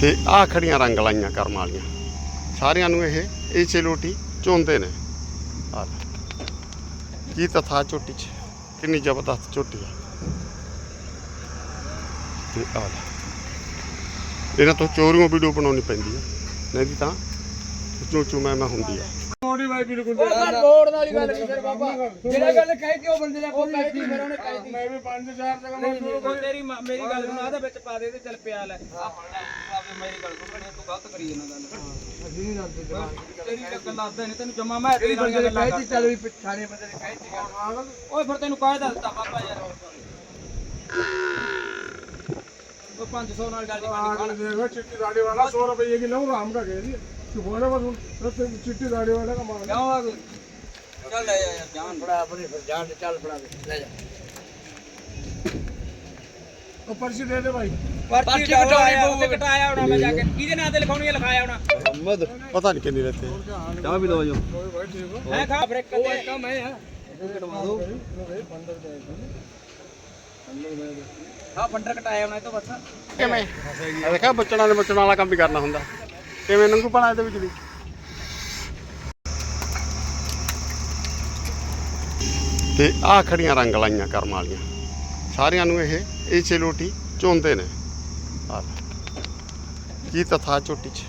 ਤੇ ਆਹ ਖੜੀਆਂ ਰੰਗ ਲਾਈਆਂ ਕਰਮ ਵਾਲੀਆਂ। ਸਾਰਿਆਂ ਨੂੰ ਇਹ ਇਸੇ ਲੋਟੀ ਚੁੰਦੇ ਨੇ। ਆ ਕੀ ਤਥਾ ਝੋਟੀ ਚ? ਕਿੰਨੀ ਜ਼ਬਰਦਸਤ ਝੋਟੀ ਆ। ਤੇ ਆ ਲੈ। ਇਹਨਾਂ ਤੋਂ ਚੋਰੀਆਂ ਵੀਡੀਓ ਬਣਾਉਣੀ ਪੈਂਦੀ ਆ। ਨਹੀਂ ਦੀ ਤਾਂ ਚੂ ਚੂ ਮੈਂ ਮੈਂ ਹੁੰਦੀ ਆ। ਮੋੜੀ ਬਾਈ ਬਿਲਕੁਲ ਮੋੜਨ ਵਾਲੀ ਗੱਲ ਨਹੀਂ ਫਿਰ ਬਾਬਾ। ਜਿਹੜਾ ਗੱਲ ਕਹੀ ਕਿ ਉਹ ਬੰਦੇ ਨੇ ਕੋਈ ਕਹਿਤੀ ਫਿਰ ਉਹਨੇ ਕਹਿਤੀ ਮੈਂ ਵੀ ਪੰਜ ਚਾਰ ਜਗ੍ਹਾ ਮੈਂ ਤੇਰੀ ਮੇਰੀ ਗੱਲ ਸੁਣ ਆਦੇ ਵਿੱਚ ਪਾ ਦੇ ਤੇ ਚੱਲ ਪਿਆ ਲੈ। ਆ ਮੇਰੀ ਗੱਲ ਸੁਣ ਤੂੰ ਗਲਤ ਕਰੀ ਜਾਂਦਾ ਗੱਲ ਅਸੀਂ ਨਹੀਂ ਦੱਸਦੇ ਤੇਰੀ ਗੱਲ ਦੱਸਦਾ ਨਹੀਂ ਤੈਨੂੰ ਜਮਾ ਮੈਂ ਤੇਰੀ ਗੱਲ ਕਹਿਤੀ ਚੱਲ ਵੀ ਪਛਾਣੇ ਬੰਦੇ ਨੇ ਕਹਿਤੀ ਓਏ ਫਿਰ ਤੈਨੂੰ ਕਾਹ ਦੱਸਦਾ ਬਾਬਾ ਯਾਰ ਉਹ 500 ਨਾਲ ਗੱਲ ਨਹੀਂ आगे देखो चिट्टी दाढ़ी वाला सौ रुपये की लूँ राम का कह दिया चुप हो जा बस बस चिट्टी दाढ़ी वाला का माल ਕਿਉਂ ਆ ਚੱਲ ਲੈ ਯਾਰ ਜਾਨ ਬੜਾ ਆਪਣੀ ਫਿਰ ਜਾਨ ਤੇ ਚੱਲ ਬੜਾ ਲੈ ਜਾ तो पर्ची दे दे भाई ਪਰਚੀ ਕਟਾਉਣੀ ਪਊ। ਕਟਾਇਆ ਹੋਣਾ ਮੈਂ ਜਾ ਕੇ। ਕਿਹਦੇ ਨਾਂ ਤੇ ਲਿਖਾਉਣੀ ਹੈ ਲਿਖਾਇਆ ਹੋਣਾ? ਮੁਹੰਮਦ ਪਤਾ ਨਹੀਂ ਕਿੰਨੀ ਰਹਤੇ ਚਾਹ ਵੀ ਲਵਾ ਜੋ। ਹੈ ਖਾ ਬ੍ਰੇਕ ਉਹ ਇੱਕ ਮੈਂ ਕਟਵਾ ਦੋ ਹਾਂ ਫੰਡਰ ਕਟਾਇਆ ਹੋਣਾ ਇਹ ਤਾਂ ਬਸ। ਕਿਵੇਂ? ਦੇਖਾ ਬਚਣਾ ਨੇ ਬਚਣਾ ਵਾਲਾ ਕੰਮ ਵੀ ਕਰਨਾ ਹੁੰਦਾ। ਕਿਵੇਂ ਨੰਗੂ ਪਣਾ ਇਹਦੇ ਵਿੱਚ ਵੀ? ਤੇ ਆਹ ਖੜੀਆਂ ਰੰਗ ਲਾਈਆਂ ਕਰਮ ਵਾਲੀਆਂ। ਸਾਰਿਆਂ ਨੂੰ ਇਹ ਇਹ ਚਲੋਟੀ ਚੋਂਦੇ ਨੇ। ਆ ਕੀ ਤਥਾ ਝੋਟੀ ਚ?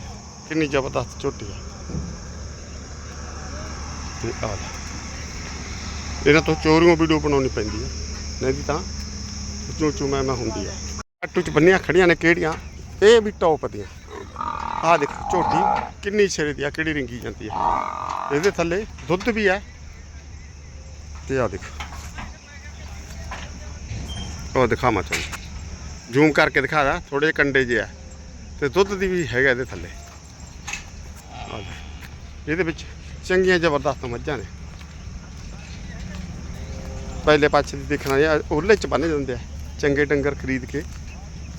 ਕਿੰਨੀ ਜ਼ਬਰਦਸਤ ਝੋਟੀ ਆ। ਤੇ ਆ ਇਹਨਾਂ ਤੋਂ ਚੋਰੀਆਂ ਵੀਡੀਓ ਬਣਾਉਣੀ ਪੈਂਦੀ ਆ। ਨਹੀਂ ਦੀ ਤਾਂ ਚੂ ਚੂ ਮੈਂ ਮੈਂ ਹੁੰਦੀ ਆ। ਕੱਟੂ ਚ ਬੰਨੀਆਂ ਖੜੀਆਂ ਨੇ ਕਿਹੜੀਆਂ? ਇਹ ਵੀ ਟੌਪ ਦੀਆਂ। ਆਹ ਦੇਖੋ, ਝੋਟੀ ਕਿੰਨੀ ਸਿਰੇ ਦੀ ਆ, ਕਿਹੜੀ ਰਿੰਗੀ ਜਾਂਦੀ ਆ। ਇਹਦੇ ਥੱਲੇ ਦੁੱਧ ਵੀ ਆ। ਤੇ ਆ ਦੇਖੋ। ਉਹ ਦਿਖਾਵਾਂ ਤੁਹਾਨੂੰ। ਜ਼ੂਮ ਕਰਕੇ ਦਿਖਾ ਦਾ ਥੋੜੇ ਜਿਹੇ ਕੰਡੇ ਜਿਹੇ ਆ। ਤੇ ਦੁੱਧ ਦੀ ਵੀ ਹੈਗਾ ਇਹਦੇ ਥੱਲੇ। ਇਹਦੇ ਵਿੱਚ ਚੰਗੀਆਂ ਜ਼ਬਰਦਸਤ ਮੱਝਾਂ ਨੇ। ਪਹਿਲੇ ਪਾਸੇ ਦੀ ਦੇਖਣਾ ਇਹ ਉਹਲੇ ਚ ਬੰਨ ਜਾਂਦੇ ਆ, ਚੰਗੇ ਡੰਗਰ ਖਰੀਦ ਕੇ।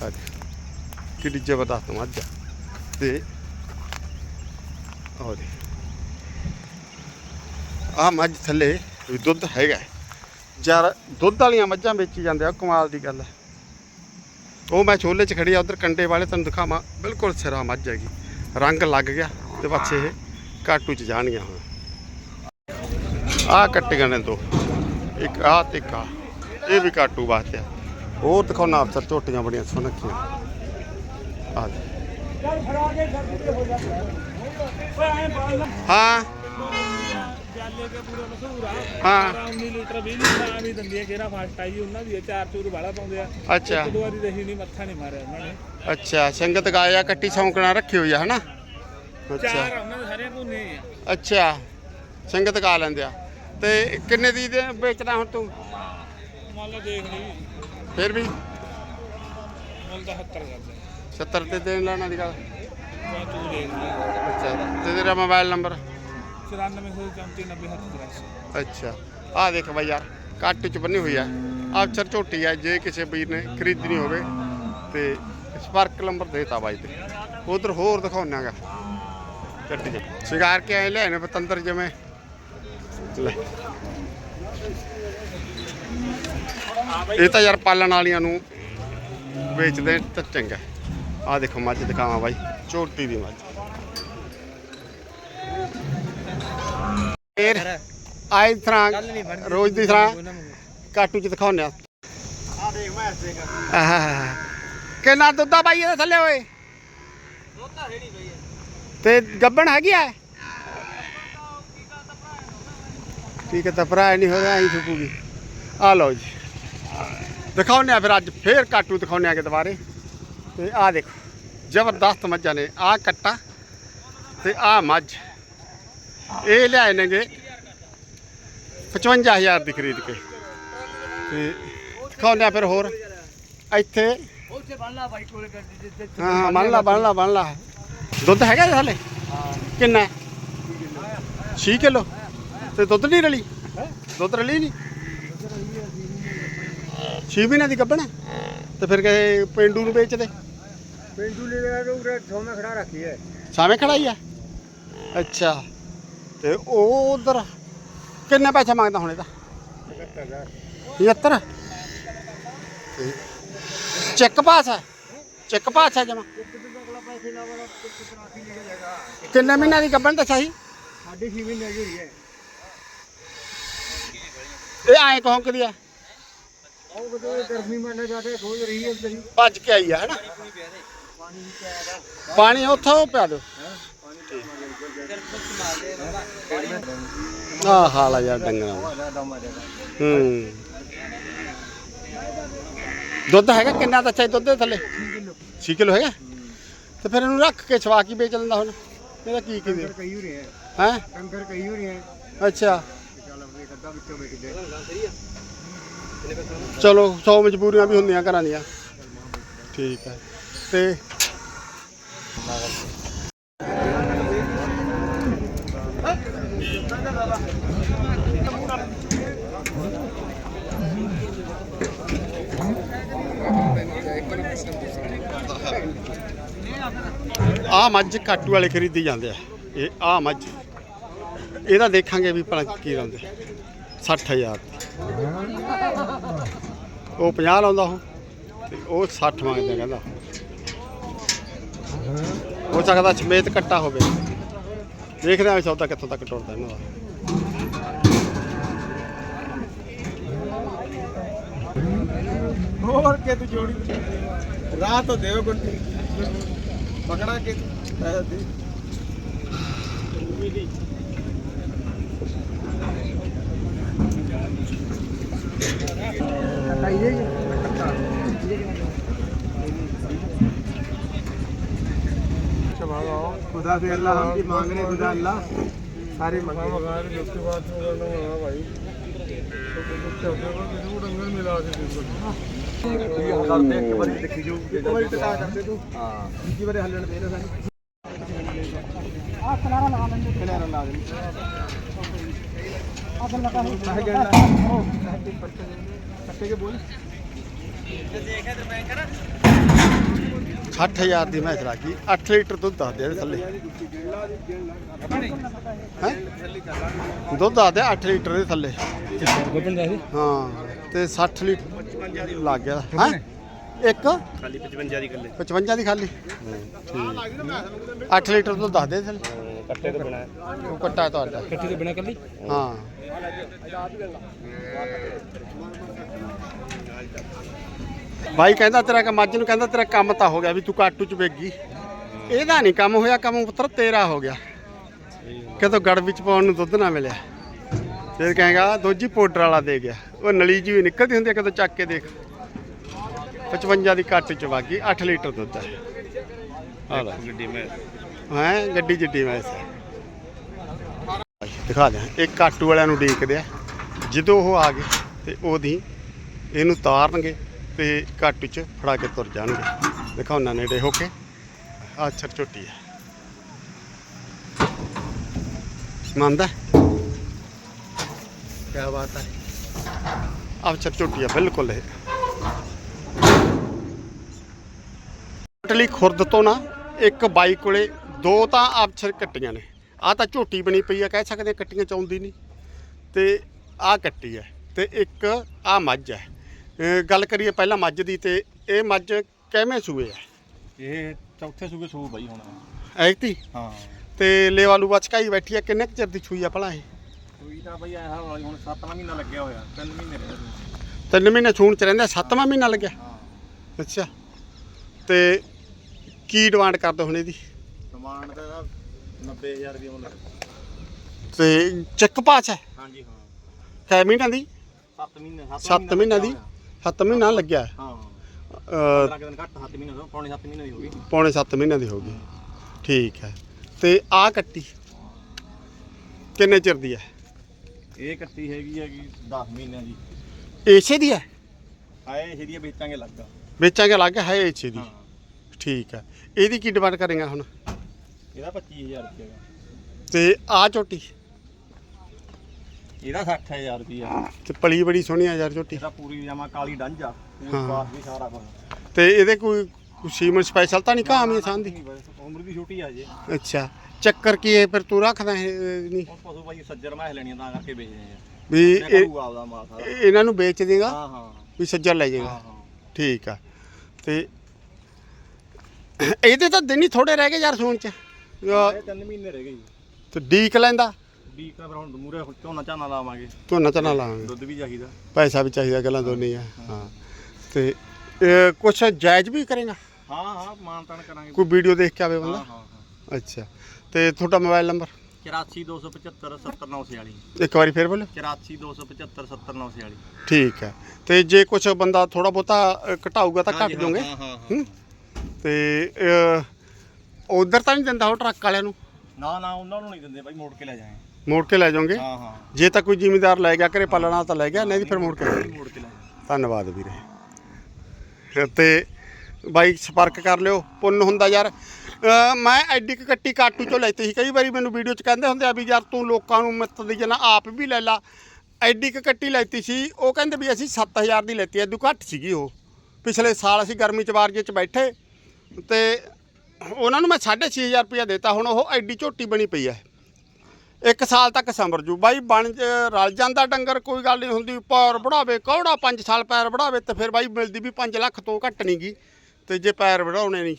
ਆ ਕਿੱਡੀ ਜ਼ਬਰਦਸਤ ਮੱਝ ਆ। ਤੇ ਆਹ ਦੇ ਆ ਮੱਝ ਥੱਲੇ ਵੀ ਦੁੱਧ ਹੈਗਾ। ਹੈ। ਯਾਰ ਦੁੱਧ ਵਾਲੀਆਂ ਮੱਝਾਂ ਵੇਚੀ ਜਾਂਦੇ ਆ, ਕਮਾਲ ਦੀ ਗੱਲ ਹੈ ਉਹ ਮੈਂ ਛੋਲੇ 'ਚ ਖੜੀ ਆ, ਉਧਰ ਕੰਡੇ ਵਾਲੇ ਤੁਹਾਨੂੰ ਦਿਖਾਵਾਂ। ਬਿਲਕੁਲ ਸਿਰਾ ਮੱਝ ਹੈਗੀ। ਰੰਗ ਲੱਗ ਗਿਆ ਤੇ ਬੱਚੇ ਇਹ ਕਾਟੂ 'ਚ ਜਾਣਗੀਆਂ ਹੁਣ। ਆ ਕੱਟੀਆਂ ਨੇ ਦੋ। ਇੱਕ ਆ ਤੇ ਇੱਕ ਆ ਇਹ ਵੀ ਕਾਟੂ ਵਾਸਤੇ ਆ। ਹੋਰ ਦਿਖਾਉਣਾ ਅਫਸਰ ਝੋਟੀਆਂ ਬੜੀਆਂ ਸੁਨੱਖੀਆਂ ਆ ਹਾਂ। ਕੇ ਪੂਰੇ ਮਸ਼ਹੂਰ ਆ। ਹਾਂ। 19 ਲੀਟਰ 20 ਲੀਟਰ ਆ ਵੀ ਦਿੰਦੀ ਹੈ ਕਿਹੜਾ ਫਾਸਟ ਆਈ ਉਹਨਾਂ ਦੀ ਹੈ, ਚਾਰ ਚੂਰ ਵਾਲਾ ਪਾਉਂਦੇ ਆ। ਅੱਛਾ। ਇੱਕ ਦੋ ਵਾਰੀ ਰਹੀ ਨਹੀਂ ਮੱਥਾ ਨਹੀਂ ਮਾਰਿਆ ਉਹਨਾਂ ਨੇ। ਅੱਛਾ ਸੰਗਤ ਗਾਇਆ ਕੱਟੀ ਸੌਂਕਣਾ ਰੱਖੀ ਹੋਈ ਆ ਹਨਾ? ਅੱਛਾ। ਚਾਰ ਉਹਨਾਂ ਦੇ ਸਾਰੇ ਭੁੰਨੇ ਆ। ਅੱਛਾ ਸੰਗਤ ਗਾ ਲੈਂਦੇ ਆ। ਤੇ ਕਿੰਨੇ ਦੀ ਦੇ ਵੇਚਦਾ ਹੁਣ ਤੂੰ? ਮੰਨ ਲਓ ਦੇਖ ਲਈ। ਫਿਰ ਵੀ? ਮੁੱਲ ਦਾ 70 ਕਰਦੇ 70 ਤੇ ਦੇਣ ਲੈਣਾ ਦੀ ਗੱਲ। ਮੈਂ ਤੂੰ ਦੇਖ ਲਈ ਅੱਛਾ ਤੇ ਤੇਰਾ ਮੋਬਾਈਲ ਨੰਬਰ 9434 ਅੱਛਾ। ਆ ਦੇਖ ਬਾਈ ਯਾਰ ਕੱਟ ਚ ਬੰਨੀ ਹੋਈ ਆ। ਅਫਸਰ ਝੋਟੀ ਆ ਜੇ ਕਿਸੇ ਵੀਰ ਨੇ ਖਰੀਦਣੀ ਹੋਵੇ ਤੇ ਸੰਪਰਕ ਨੰਬਰ ਦੇਤਾ ਬਾਈ ਤੇ। ਉਧਰ ਹੋਰ ਦਿਖਾਉਣਾਗਾ ਗੱਡੀ ਚ ਸ਼ਿੰਗਾਰ ਕੇ ਆਏ ਲੈ ਨੇ ਪਤੰਦਰ ਜਿਵੇਂ। ਲੈ। ਇਹ ਤਾਂ ਯਾਰ ਪਾਲਣ ਵਾਲੀਆਂ ਨੂੰ ਵੇਚਦੇ ਤਾਂ ਚੰਗਾ। ਆ ਦੇਖੋ ਮੱਝ ਦਿਖਾਵਾਂ ਬਾਈ ਝੋਟੀ ਦੀ ਮੱਝ। ਫੇਰ ਆਈ ਤਰ੍ਹਾਂ ਰੋਜ਼ ਦੀ ਤਰ੍ਹਾਂ ਕਾਟੂ ਚ ਦਿਖਾਉਂਦੇ ਆ। ਆ ਦੇਖ ਮੈਂ ਐਸੇ ਕਰ ਆਹ ਕਿੰਨਾ ਦੁੱਧ ਬਾਈ ਇਹਦੇ ਥੱਲੇ ਓਏ? ਦੋਤਾ ਰੇੜੀ ਪਈ ਹੈ ਤੇ ਗੱਬਣ ਹੈਗੀ ਆ? ਠੀਕ ਹੈ ਤਾਂ ਭਰਾ ਨਹੀਂ ਹੋ ਰਿਹਾ ਐਂ ਫੂਕੂਗੀ ਆ ਲਓ ਜੀ। ਦਿਖਾਉਂਦੇ ਆ ਫਿਰ ਅੱਜ ਫੇਰ ਕਾਟੂ ਦਿਖਾਉਂਦੇ ਆ ਕਿ ਦੁਬਾਰੇ। ਤੇ ਆ ਦੇਖੋ ਜ਼ਬਰਦਸਤ ਮੱਝਾਂ ਨੇ। ਆ ਕੱਟਾ ਤੇ ਆ ਮੱਝ। ਇਹ ਲਿਆਏ ਨੇਗੇ 55000 ਦੀ ਖਰੀਦ ਕੇ। ਤੇ ਦਿਖਾਉਂਦੇ ਆ ਫਿਰ ਹੋਰ। ਇੱਥੇ ਉੱਥੇ ਬੰਨ ਲਾ ਬਾਈ ਕੋਲੇ ਕਰ ਦਿੱਤੇ ਹਾਂ ਬਣ ਲਾ ਬਣ ਲਾ ਬਣ ਲਾ। ਦੁੱਧ ਹੈਗਾ ਹਾਲੇ ਕਿੰਨਾ? 6 ਕਿਲੋ? ਤੇ ਦੁੱਧ ਨਹੀਂ ਰਲੀ? ਦੁੱਧ ਰਲੀ ਨਹੀਂ? 6 ਮਹੀਨਿਆਂ ਦੀ ਹੈ? ਤੇ ਫਿਰ ਕਹੇ ਪਿੰਡੂ ਨੂੰ ਵੇਚ ਦੇ ਪਿੰਡੂ ਲੈ ਉਰੇ ਸੋਮੇ ਖੜਾ ਰੱਖੀ ਹੈ। ਸਾਵੇਂ ਖੜਾਈ ਆ? ਅੱਛਾ। ਤੇ ਉਹ ਉਧਰ ਕਿੰਨੇ ਪੈਸੇ ਮੰਗਦਾ ਹੁਣ ਇਹਦਾ? 75 ਚੈੱਕ ਪਾਸ ਹੈ? ਚੈੱਕ ਪਾਸ ਹੈ ਜਮਾ? ਕਿੰਨੇ ਮਹੀਨਿਆਂ ਦੀ ਗੱਬਣ ਦੱਸਿਆ ਸੀ? ਸਾਡੀ 6 ਮਹੀਨੇ ਦੀ ਹੋਈ ਹੈ। ਇਹ ਐਂ ਕਹੋਂਕਦੀ ਆ ਉਹ ਕਿਤੇ ਗਰਮੀ ਮੈਨੇ ਜਾ ਕੇ ਖੋਜ ਰਹੀ ਹੈ ਤੇਰੀ ਭੱਜ ਕੇ ਆਈ ਆ ਹੈਨਾ ਪਾਣੀ ਉੱਥੋਂ ਪਿਆ ਦਿਓ। ਆ ਹਾਲ ਆ ਯਾਰ ਡੰਗਰਾਂ ਦਾ। ਹੂੰ। ਦੁੱਧ ਹੈਗਾ ਕਿੰਨਾ ਤਾਂ ਚਾਹੀ ਦੁੱਧ ਦੇ ਥੱਲੇ? 6 ਕਿਲੋ ਹੈਗਾ? ਤੇ ਫਿਰ ਇਹਨੂੰ ਰੱਖ ਕੇ ਛਵਾ ਕੀ ਵੇਚ ਲੈਂਦਾ ਹੁਣ? ਇਹਦਾ ਕੀ ਕੀ ਦੇ ਕਈ ਹੋ ਰਹੇ ਹੈ ਹੈ ਡੰਗਰ ਕਈ ਹੋ ਰਹੇ ਹੈ ਅੱਛਾ ਚੱਲ 100 ਮਜਬੂਰੀਆਂ ਵੀ ਹੁੰਦੀਆਂ ਘਰਾਂ ਦੀਆਂ। ਠੀਕ ਹੈ। ਤੇ ਆ ਮੱਝ ਕਾਟੂ ਵਾਲੇ ਖਰੀਦੀ ਜਾਂਦੇ ਆ। ਇਹ ਆ ਮੱਝ ਇਹਦਾ ਦੇਖਾਂਗੇ ਵੀ ਭਲਾ ਕੀ ਲਾਉਂਦੇ। 60000 ਉਹ 50 ਲਾਉਂਦਾ ਉਹ। ਤੇ ਉਹ 60 ਮੰਗਦਾ ਕਹਿੰਦਾ। ਹੋ ਸਕਦਾ ਸਮੇਤ ਕੱਟਾ ਹੋਵੇ। ਦੇਖਦੇ ਆਂ ਸੌਦਾ ਕਿੱਥੋਂ ਤੱਕ ਟੁੱਟਦਾ ਇਹਨਾਂ ਦਾ। ਹੋਰ ਕੇ ਤੂੰ ਜੋੜੀ ਰਾਤ ਤੋਂ ਦੇਵ ਗੁੱਟੀ ਪਕੜਾ ਕੇ ਪੈਸੇ ਦੇ खुदा से अल्लाह हम भी मांग रहे खुदा अल्लाह सारे मंगे मंगा रहे उसके बाद हाँ भाई डंगर मिला ਕਰਦੇ ਇੱਕ ਵਾਰੀ ਦੇਖੀ ਜੋ ਇੱਕ ਵਾਰੀ ਟਕਾ ਕਰਦੇ ਤੂੰ ਹਾਂ ਦੂਜੀ ਵਾਰੀ ਹੱਲਣ ਦੇ ਨਾ ਸਾਨੂੰ ਆ ਕਨਾਰਾ ਲਾ ਲੈਂਦੇ ਕਨਾਰਾ ਲਾ ਲੈਂਦੇ ਆ ਬੰਦਾ ਕਾ ਨਹੀਂ ਗੜਨਾ ਕੱਟੇ ਕੇ ਬੋਲ 60000 ਦੀ ਮੈਚ ਲੱਗੀ 8 ਲੀਟਰ ਦੁੱਧ ਆ ਇਹਦੇ ਥੱਲੇ। ਦੁੱਧ ਦੱਸਦੇ ਆ 8 ਲੀਟਰ ਦੇ ਥੱਲੇ। ਹਾਂ। ਤੇ 60 ਲੀਟਰ ਲੱਗ ਗਿਆ। ਹੈ? ਇੱਕ? ਖਾਲੀ 55 ਦੀ ਗੱਲੇ 55 ਦੀ ਖਾਲੀ। ਠੀਕ 8 ਲੀਟਰ ਦੁੱਧ ਦੱਸਦੇ ਆ ਥੱਲੇ ਕੱਟੇ ਤੋਂ ਬਿਨਾ। ਉਹ ਕੱਟਾ ਤੁਹਾਡਾ। ਕੱਟੀ ਤੋਂ ਬਿਨਾ ਕੱਲੀ ਹਾਂ। ਭਾਈ ਕਹਿੰਦਾ ਤੇਰਾ ਕਿ ਮੱਝ ਨੂੰ ਕਹਿੰਦਾ ਤੇਰਾ ਕੰਮ ਤਾਂ ਹੋ ਗਿਆ ਵੀ ਤੂੰ ਕਾਟੂ ਚ ਵੇਗੀ। ਇਹਦਾ ਨਹੀਂ ਕੰਮ ਹੋਇਆ ਕੰਮ ਪੁੱਤਰ ਤੇਰਾ ਹੋ ਗਿਆ। ਕਿਤੋਂ ਗੜ ਵਿੱਚ ਪਾਉਣ ਨੂੰ ਦੁੱਧ ਨਾ ਮਿਲਿਆ। ਫਿਰ ਕਹੇਗਾ ਦੋਜੀ ਪਾਊਡਰ ਵਾਲਾ ਦੇ ਗਿਆ। ਉਹ ਨਲੀ ਜੀ ਵੀ ਨਿਕਲਦੀ ਹੁੰਦੀ ਕਦੋਂ ਚੱਕ ਕੇ ਦੇਖ। 55 ਦੀ ਕੱਟ ਚ ਵਾਗੀ 8 ਲੀਟਰ ਦੁੱਧ ਹੈ ਆ ਲੈ ਗੱਡੀ ਮੈਂ ਹੈ ਗੱਡੀ ਜਿੱਡੀ ਮੈਂ ਦਿਖਾ ਦਿਆਂ ਇਹ ਕਾਟੂ ਵਾਲਿਆਂ ਨੂੰ ਡੀਕਦੇ ਆ। ਜਦੋਂ ਉਹ ਆ ਗਏ ਤੇ ਉਹਦੀ ਇਹਨੂੰ ਤਾਰਨਗੇ ਤੇ ਕਾਟੂ 'ਚ ਫੜਾ ਕੇ ਤੁਰ ਜਾਣਗੇ। ਦਿਖਾਉਣਾ ਨੇੜੇ ਹੋ ਕੇ। ਆ ਛਰ ਝੋਟੀ ਹੈ ਮੰਨਦਾ? ਕੀ ਬਾਤ ਹੈ। ਆ ਛਰ ਝੋਟੀ ਹੈ ਬਿਲਕੁਲ ਇਹ। ਟਲੀ ਖੁਰਦ ਤੋਂ ਨਾ ਇੱਕ ਬਾਈ ਕੋਲੇ ਦੋ ਤਾਂ ਅਫਸਰ ਕੱਟੀਆਂ ਨੇ। ਆ ਤਾਂ ਝੋਟੀ ਬਣੀ ਪਈ ਆ ਕਹਿ ਸਕਦੇ ਕੱਟੀਆਂ ਚ ਆਉਂਦੀ ਨਹੀਂ। ਤੇ ਆ ਕੱਟੀ ਹੈ ਤੇ ਇੱਕ ਆ ਮੱਝ ਹੈ ਗੱਲ ਕਰੀਏ ਪਹਿਲਾਂ ਮੱਝ ਦੀ ਤੇ ਇਹ ਮੱਝ ਕਿਵੇਂ ਸੂਏ ਹੈ ਇਹ ਚੌਥੇ ਸੂਗੇ ਸੂ ਬਾਈ ਹੁਣ। ਐਕਤੀ ਹਾਂ। ਤੇ ਲੇਵਾ ਲੂਵਾ ਚਕਾਈ ਬੈਠੀ ਆ ਕਿੰਨੇ ਕੁ ਚਿਰ ਦੀ ਸੂਈ ਆ ਭਲਾ ਇਹ? ਸੂਈ ਤਾਂ ਬਾਈ ਆਹ ਵਾਲੀ ਹੁਣ 7ਵਾਂ ਮਹੀਨਾ ਲੱਗਿਆ ਹੋਇਆ 3 ਮਹੀਨੇ ਰਹੇ ਸੂ ਤਿੰਨ ਮਹੀਨੇ ਸੂਣ ਚ ਰਹਿੰਦਾ ਸੱਤਵਾਂ ਮਹੀਨਾ ਲੱਗਿਆ? ਹਾਂ। ਅੱਛਾ। ਤੇ ਕੀ ਡਿਮਾਂਡ ਕਰਦੇ ਹੁਣ ਇਹਦੀ? ਡਿਮਾਂਡ ਤਾਂ ਇਹਦਾ 90000 ਦੀ ਮੁੱਲ ਤੇ ਚੱਕ ਪਾਸ ਹੈ? ਹਾਂਜੀ ਹਾਂ। ਕੈ ਮਹੀਨਾ ਦੀ? 7 ਮਹੀਨੇ 7 ਮਹੀਨਾ ਦੀ? 7 ਮਹੀਨਾ ਲੱਗਿਆ ਹਾਂ? ਅਹ 15 ਦਿਨ ਘੱਟ 7 ਮਹੀਨੇ ਤੋਂ ਪੌਣੇ 7 ਮਹੀਨੇ ਦੀ ਹੋ ਗਈ। ਪੌਣੇ 7 ਮਹੀਨਿਆਂ ਦੀ ਹੋ ਗਈ। ਠੀਕ ਹੈ। ਤੇ ਆ ਕੱਟੀ ਕਿੰਨੇ ਚਿਰ ਦੀ ਹੈ? ਇਹ ਕੱਟੀ ਹੈਗੀ ਹੈਗੀ 10 ਮਹੀਨਿਆਂ ਦੀ। ਏਸ਼ੇ ਦੀ ਹੈ? ਆਏ ਇਹਦੀ ਵੇਚਾਂਗੇ ਲੱਗਾ ਵੇਚਾਂਗੇ ਲੱਗ ਹੈ ਏਸ਼ੇ ਦੀ। ਹਾਂ। ਠੀਕ ਹੈ ਇਹਦੀ ਕੀ ਡਿਮਾਂਡ ਕਰੇਗਾ ਹੁਣ? ਇਹਦਾ 25000 ਰੁਪਏ ਦਾ। ਤੇ ਆ ਝੋਟੀ? ਇਹਦਾ 60000 ਰੁਪਏ ਤੇ ਪਲੀ ਬੜੀ ਸੋਹਣੀ ਆ ਯਾਰ ਝੋਟੀ। ਇਹਦਾ ਪੂਰੀ ਜਮਾ ਕਾਲੀ ਡੰਜ ਆ। ਪੂਰੀ ਹਾਂ। ਬਾਸ ਵੀ ਸਾਰਾ ਕੁਝ ਤੇ ਇਹਦੇ ਕੋਈ ਸੀਮਨ ਸਪੈਸ਼ਲ ਤਾਂ ਨਹੀਂ ਕਾਮ ਇਹ ਸੰਦੀ ਉਮਰ ਵੀ ਛੋਟੀ ਆ ਜੇ। ਅੱਛਾ ਚੱਕਰ ਕੀ ਹੈ ਫਿਰ ਤੂੰ ਰੱਖਦਾ ਹੈ ਨਹੀਂ? ਹੁਣ ਪਸ਼ੂ ਭਾਈ ਸੱਜਰ ਮੈਂ ਲੈਣੀਆਂ ਤਾਂ ਕਰਕੇ ਵੇਚਦੇ ਆ। ਵੀ ਮੈਂ ਇਹ- ਕਰੂਗਾ ਆਪਦਾ ਮਾਲ ਸਾਰਾ। ਇਹਨਾਂ ਨੂੰ ਵੇਚ ਦੇਗਾ? ਹਾਂ ਹਾਂ। ਵੀ ਸੱਜਰ ਲੈ ਹਾਂ ਜਾਏਗਾ। ਹਾਂ ਠੀਕ ਆ। ਤੇ ਇਹਦੇ ਤਾਂ ਦਿਨ ਹੀ ਥੋੜੇ ਰਹਿ ਗਏ ਯਾਰ ਸੂਣ ਚ। ਅਹ ਇਹ ਤਿੰਨ ਮਹੀਨੇ ਰਹਿ ਗਏ ਜੀ। ਤੇ ਡੀਕ ਲੈਂਦਾ? ਵੀ ਕਾ ਹੁਣ ਮੂਰੇ ਝੋਨਾ ਝਾਨਾ ਲਾਵਾਂਗੇ। ਝੋਨਾ ਝਨਾ ਲਾਵਾਂਗੇ। ਦੁੱਧ ਵੀ ਚਾਹੀਦਾ। ਪੈਸਾ ਵੀ ਚਾਹੀਦਾ ਗੱਲਾਂ ਦੋਨੇ ਆ ਹਾਂ। ਤੇ ਇਹ ਕੁਛ ਜਾਇਜ਼ ਵੀ ਕਰੇਗਾ? ਹਾਂ ਹਾਂ ਮਾਨ ਤਾਨ ਕਰਾਂਗੇ। ਕੋਈ ਵੀਡੀਓ ਦੇਖ ਕੇ ਆਵੇ ਹਾਂ ਬੰਦਾ? ਹਾਂ ਹਾਂ ਅੱਛਾ। ਤੇ ਤੁਹਾਡਾ ਮੋਬਾਈਲ ਨੰਬਰ 84275 70946 ਇੱਕ ਵਾਰੀ ਫੇਰ ਬੋਲੋ 84275 70946 ਠੀਕ ਹੈ। ਤੇ ਜੇ ਕੁਛ ਬੰਦਾ ਥੋੜਾ ਬਹੁਤਾ ਅ, ਘਟਾਊਗਾ ਤਾਂ ਘਟ ਜਾਓਗੇ ਹਾਂ ਹਾਂ ਹੂੰ? ਤੇ ਉਧਰ ਤਾਂ ਨਹੀਂ ਦਿੰਦਾ ਉਹ ਟਰੱਕ ਵਾਲਿਆਂ ਨੂੰ? ਨਾ ਨਾ ਉਹਨਾਂ ਨੂੰ ਨਹੀਂ ਦਿੰਦੇ ਬਾਈ ਮੋੜ ਕੇ ਲੈ ਜਾਏ। ਮੋੜ ਕੇ ਲੈ ਜਾਓਗੇ? ਹਾਂ ਹਾਂ। ਜੇ ਤਾਂ ਕੋਈ ਜ਼ਿਮੀਦਾਰ ਲੈ ਗਿਆ ਘਰੇ ਪਾਲਣਾ ਤਾਂ ਲੈ ਗਿਆ ਨਹੀਂ ਤਾਂ ਫਿਰ ਮੋੜ ਕੇ ਲੈ ਜਾਣਗੇ। ਮੋੜ ਕੇ ਲੈ ਜਾਏ। ਧੰਨਵਾਦ ਵੀਰੇ। ਤੇ ਬਾਈ ਸੰਪਰਕ ਕਰ ਲਿਓ, ਪੁੰਨ ਹੁੰਦਾ ਯਾਰ। ਮੈਂ ਐਡੀ ਕੱਟੀ ਕਾਟੂ ਚੋਂ ਲੈਤੀ ਸੀ, ਕਈ ਵਾਰੀ ਮੈਨੂੰ ਵੀਡੀਓ 'ਚ ਕਹਿੰਦੇ ਹੁੰਦੇ ਆ ਵੀ ਯਾਰ ਤੂੰ ਲੋਕਾਂ ਨੂੰ ਮਿੱਤ ਦੀ ਜਨਾ, ਆਪ ਵੀ ਲੈ ਲਾ। ਐਡੀ ਕੱਟੀ ਲੈਤੀ ਸੀ, ਉਹ ਕਹਿੰਦੇ ਵੀ ਅਸੀਂ 7000 ਦੀ ਲੈਤੀ ਐ ਘੱਟ ਸੀਗੀ ਉਹ। ਪਿਛਲੇ ਸਾਲ ਅਸੀਂ ਗਰਮੀ ਚ ਬਾਰਜੇ 'ਚ ਬੈਠੇ, ਤੇ ਉਹਨਾਂ ਨੂੰ ਮੈਂ 6500 ਰੁਪਇਆ ਦਿੱਤਾ, ਹੁਣ ਉਹ ਐਡੀ ਝੋਟੀ ਬਣੀ ਪਈ ਐ। ਇੱਕ ਸਾਲ ਤੱਕ ਸੰਭਰ ਜੂ। ਬਾਈ ਬਣ ਚ ਰਲ ਜਾਂਦਾ ਡੰਗਰ, ਕੋਈ ਗੱਲ ਨਹੀਂ ਹੁੰਦੀ, ਪੈਰ ਵੜਾਵੇ ਕੌੜਾ 5 ਸਾਲ ਪੈਰ ਵੜਾਵੇ ਤੇ ਫਿਰ ਬਾਈ ਮਿਲਦੀ ਵੀ 5 ਲੱਖ ਤੋਂ ਘੱਟ ਨਹੀਂ ਗੀ। ਤੇ ਜੇ ਪੈਰ ਵਢਾਉਣੇ ਨਹੀਂ,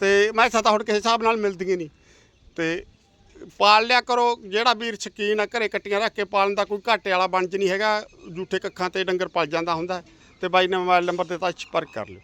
ਤੇ ਮੈਂ ਤਾਂ ਹੁਣ ਕਿਸੇ ਹਿਸਾਬ ਨਾਲ ਮਿਲਦੀਆਂ ਨਹੀਂ। ਤੇ ਪਾਲ ਲਿਆ ਕਰੋ, ਜਿਹੜਾ ਵੀਰ ਸ਼ਕੀਨ ਆ, ਘਰੇ ਕੱਟੀਆਂ ਰੱਖ ਕੇ ਪਾਲਣ ਦਾ ਕੋਈ ਘਾਟੇ ਵਾਲਾ ਬਣਜ ਨਹੀਂ ਹੈਗਾ, ਜੂਠੇ ਕੱਖਾਂ ਤੇ ਡੰਗਰ ਪਲ ਜਾਂਦਾ ਹੁੰਦਾ, ਤੇ ਬਾਈ ਨੇ ਮੋਬਾਈਲ ਨੰਬਰ ਦਿੱਤਾ ਸੰਪਰਕ ਕਰ ਲਿਓ।